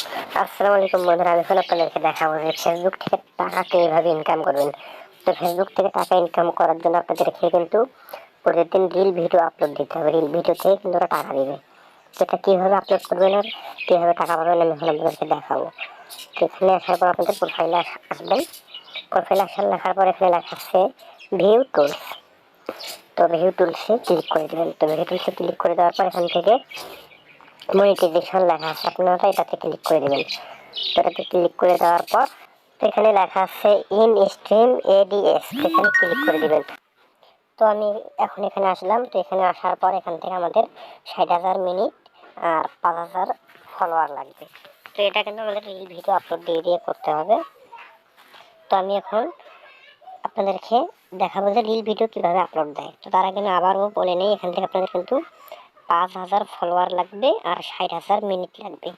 আসসালামু আলাইকুম বন্ধুরা, আমি এখন আপনাদেরকে দেখাবো যে ফেসবুক থেকে টাকা কীভাবে ইনকাম করবেন। তো ফেসবুক থেকে টাকা ইনকাম করার জন্য আপনাদেরকে কিন্তু প্রতিদিন রিল ভিডিও আপলোড দিতে হবে। রিল ভিডিও থেকে কিন্তু ওরা টাকা দিবে। এটা কীভাবে আপলোড করবেন আর কীভাবে টাকা পাবেন আমি এখন আপনাদেরকে দেখাবো। তো এখানে আসার পর আপনাদের প্রোফাইলে আসবেন। প্রোফাইলে আসার লেখার পর এখানে লেখা আছে ভিউ টুলস তো ভিউ টুলসে ক্লিক করে দেবেন। তো ভিউ টুলসে ক্লিক করে দেওয়ার পর এখান থেকে মনিটাইজেশন লেখা আছে আপনারা এটাতে ক্লিক করে দেবেন। এটাতে ক্লিক করে দেওয়ার পর তো এখানে লেখা আছে ইন স্ট্রিম এডিএস এখানে ক্লিক করে দিবেন। তো আমি এখন এখানে আসলাম, তো এখানে আসার পর এখান থেকে আমাদের ষাট হাজার মিনিট আর পাঁচ হাজার ফলোয়ার লাগবে। তো এটা কিন্তু আমাদের রিল ভিডিও আপলোড দিয়ে দিয়ে করতে হবে। তো আমি এখন আপনাদেরকে দেখাবো যে রিল ভিডিও কীভাবে আপলোড দেয়। তো তারা কিন্তু আবারও বলে নেই, এখান থেকে আপনাদের কিন্তু পাঁচ হাজার ফলোয়ার লাগবে আর ষাট হাজার মিনিট লাগবে।